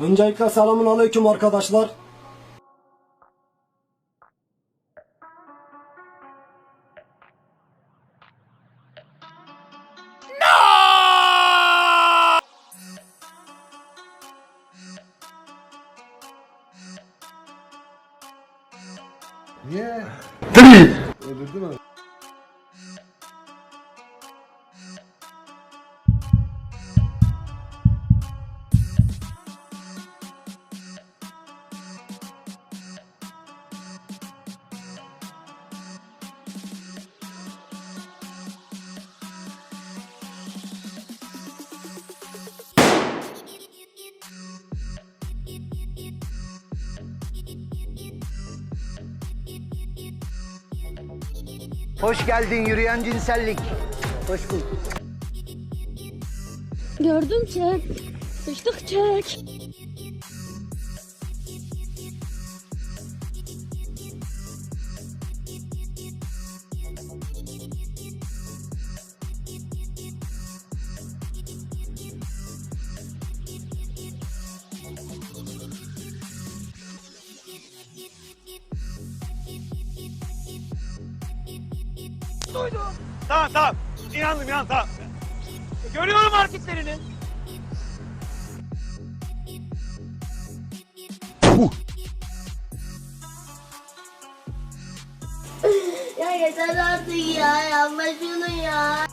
Öncelikle selamun aleyküm arkadaşlar. Niye? Öldürdü mü? Hoş geldin yürüyen cinsellik. Hoş bulduk. Gördüm çek. Sıçtık çek. Tamam tamam. İnandım inan tamam. Görüyorum hareketlerini. Ya yeter artık ya. Yapma şunu ya.